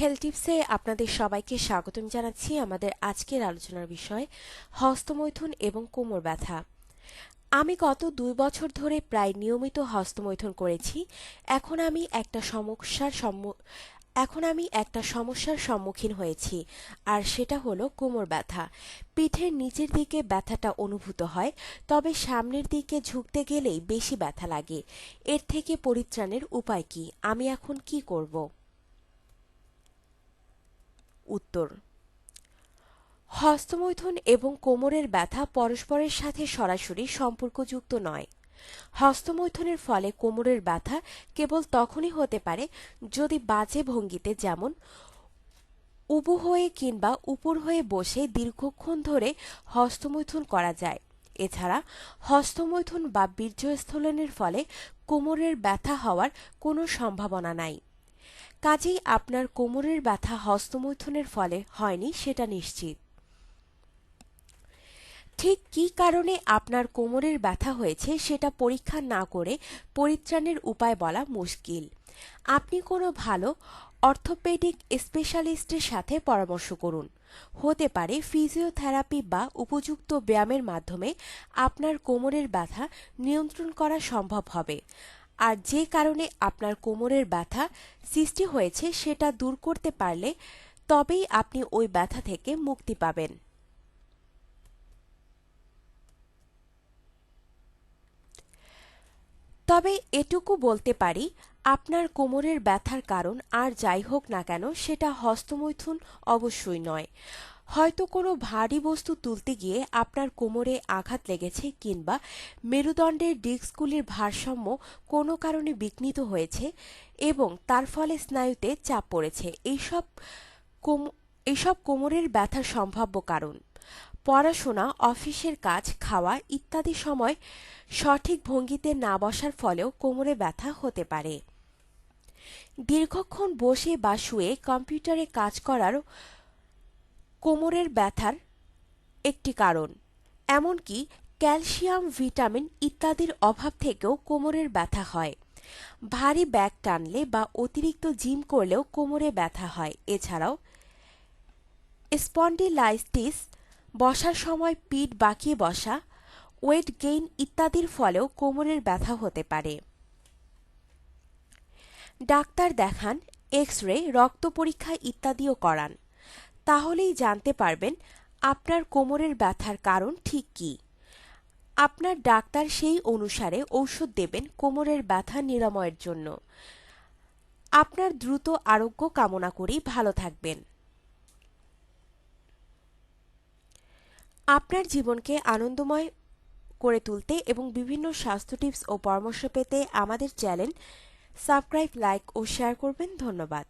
Health টিপসে আপনাদের সবাইকে স্বাগতম জানাচ্ছি আমাদের আজকের আলোচনার বিষয়, হস্তমৈথুন এবং কোমর ব্যথা। আমি গত দুই বছর ধরে প্রায় নিয়মিত হস্তমৈথুন করেছি। এখন আমি একটা সমস্যার এখন আমি একটা সমস্যার সম্মুখীন হয়েছি, আর সেটা হলো কোমর ব্যথা। পিঠের নিচের দিকে ব্যথাটা অনুভূত হয়, তবে সামনের দিকে ঝুঁকতে গেলেই বেশি ব্যথা লাগে। এর থেকে পরিত্রাণের উপায় কি? আমি এখন কি করব? উত্তর। হস্তমৈথুন এবং কোমরের ব্যথা পরস্পরের সাথে সরাসরি সম্পর্কযুক্ত নয়। হস্তমৈথুনের ফলে কোমরের ব্যথা কেবল তখনই হতে পারে যদি বাজে ভঙ্গিতে যেমন উবু হয়ে কিংবা উপর হয়ে বসে দীর্ঘক্ষণ ধরে হস্তমৈথুন করা যায়। এছাড়া হস্তমৈথুন বা বীর্যস্থলনের ফলে কোমরের ব্যথা হওয়ার কোনো সম্ভাবনা নাই। কাজেই আপনার কোমরের ব্যথা হস্তমৈথুনের ফলে হয়নি, সেটা নিশ্চিত। ঠিক কী কারণে আপনার কোমরের ব্যথা হয়েছে, সেটা পরীক্ষা না করে পরিত্রাণের উপায় বলা মুশকিল। আপনি কোনো ভালো অর্থোপেডিক স্পেশালিস্টের সাথে পরামর্শ করুন। হতে পারে ফিজিওথেরাপি বা উপযুক্ত ব্যায়ামের মাধ্যমে আপনার কোমরের ব্যথা নিয়ন্ত্রণ করা সম্ভব হবে। আর যে কারণে আপনার কোমরের ব্যথা সৃষ্টি হয়েছে সেটা দূর করতে পারলে তবেই আপনি ওই ব্যথা থেকে মুক্তি পাবেন। তবে এটুকু বলতে পারি, আপনার কোমরের ব্যথার কারণ আর যাই হোক না কেন সেটা হস্তমৈথুন অবশ্যই নয়। হয়তো কোনো ভারী বস্তু তুলতে গিয়ে আপনার কোমরে আঘাত লেগেছে কিংবা মেরুদণ্ডের ডিস্কগুলির ভারসাম্য কোনো কারণে বিঘ্নিত হয়েছে এবং তার ফলে স্নায়ুতে চাপ পড়েছে। এইসব এইসব কোমরের ব্যথার সম্ভাব্য কারণ, পড়াশোনা, অফিসের কাজ, খাওয়া ইত্যাদি সময় সঠিক ভঙ্গিতে না বসার ফলেও কোমরে ব্যথা হতে পারে। দীর্ঘক্ষণ বসে বা শুয়ে কম্পিউটারে কাজ করার কোমরের ব্যথার একটি কারণ। এমনকি ক্যালসিয়াম, ভিটামিন ইত্যাদির অভাব থেকেও কোমরের ব্যথা হয়। ভারী ব্যাগ টানলে বা অতিরিক্ত জিম করলেও কোমরে ব্যথা হয়। এছাড়াও স্পন্ডিলাইটিস, বসার সময় পিঠ বাঁকিয়ে বসা, ওয়েট গেইন ইত্যাদির ফলেও কোমরের ব্যথা হতে পারে। ডাক্তার দেখান এক্স রে রক্ত পরীক্ষা ইত্যাদিও করান। তাহলেই জানতে পারবেন আপনার কোমরের ব্যথার কারণ ঠিক কী। আপনার ডাক্তার সেই অনুসারে ঔষধ দেবেন কোমরের ব্যথা নিরাময়ের জন্য। আপনার দ্রুত আরোগ্য কামনা করি ভালো থাকবেন। আপনার জীবনকে আনন্দময় করে তুলতে এবং বিভিন্ন স্বাস্থ্য টিপস ও পরামর্শ পেতে আমাদের চ্যানেল সাবস্ক্রাইব, লাইক ও শেয়ার করবেন। ধন্যবাদ।